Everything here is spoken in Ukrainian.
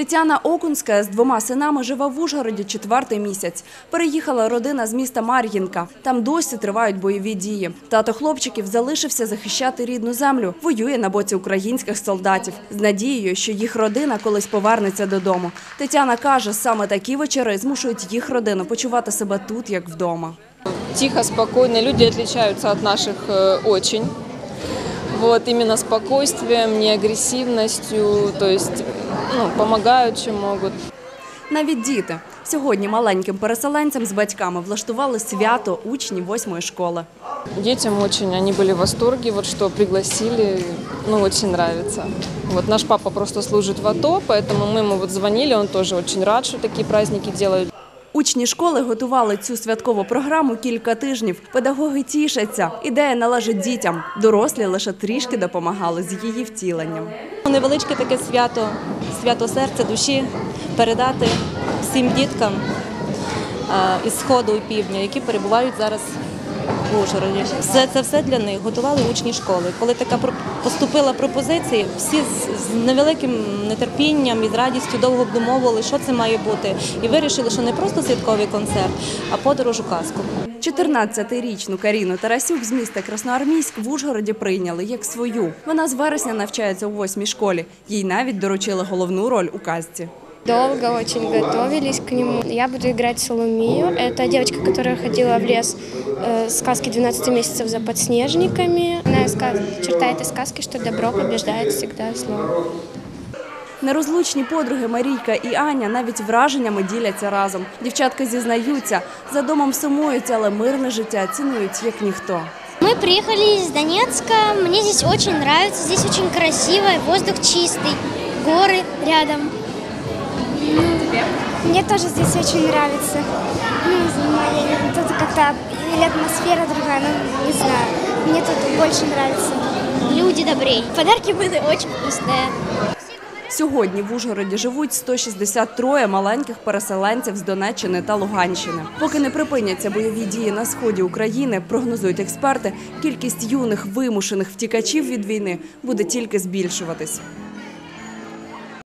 Тетяна Окунська з двома синами живе в Ужгороді четвертий місяць. Переїхала родина з міста Мар'їнка. Там досі тривають бойові дії. Тато хлопчиків залишився захищати рідну землю. Воює на боці українських солдатів з надією, що їх родина колись повернеться додому. Тетяна каже, саме такі вечори змушують їх родину почувати себе тут, як вдома. тихо, спокойно. Люди отличаются от наших очень Вот, именно спокойствием, не агрессивностью, то есть ну, помогают, чем могут. Навіть діти сьогодні маленьким переселенцям з батьками влаштували свято учні восьмої школи. Детям очень, они были в восторге, вот что пригласили, ну, очень нравится. Вот наш папа просто служит в АТО, поэтому мы ему вот звонили, он тоже очень рад, что такие праздники делают. Учні школи готували цю святкову програму кілька тижнів. Педагоги тішаться. Ідея належить дітям. Дорослі лише трішки допомагали з її втіленням. Невеличке таке свято, свято серця, душі передати всім діткам із сходу і півдня, які перебувають зараз в Ужгороді. Все це все для них готували учні школи. Коли така про- поступила пропозиція, всі з, невеликим нетерпінням і з радістю довго обдумовували, що це має бути, і вирішили, що не просто святковий концерт, а подорож у казку. 14-річну Каріну Тарасюк з міста Красноармійськ в Ужгороді прийняли як свою. Вона з вересня навчається у восьмій школі. Їй навіть доручили головну роль у казці. Долго очень готовились к нему. Я буду играть Соломию. Это девочка, которая ходила в лес сказки 12 месяцев за подснежниками. Она ска- чертает из сказки, что добро побеждает всегда зло. Нерозлучні подруги Марійка і Аня навіть враженнями діляться разом. Дівчатка зізнаються, за домом сумують, але мирне життя цінують як ніхто. Мы приехали из Донецка. Мне здесь очень нравится. Здесь очень красиво, воздух чистый, горы рядом. Мне тоже здесь очень нравится. Ну, тут как-то или атмосфера другая, ну, не знаю. Мне тут больше нравится. Люди добрее. Подарки были очень вкусные. Сьогодні в Ужгороді живуть 163 маленьких переселенців з Донеччини та Луганщини. Поки не припиняться бойові дії на сході України, прогнозують експерти, кількість юних вимушених втікачів від війни буде тільки збільшуватись.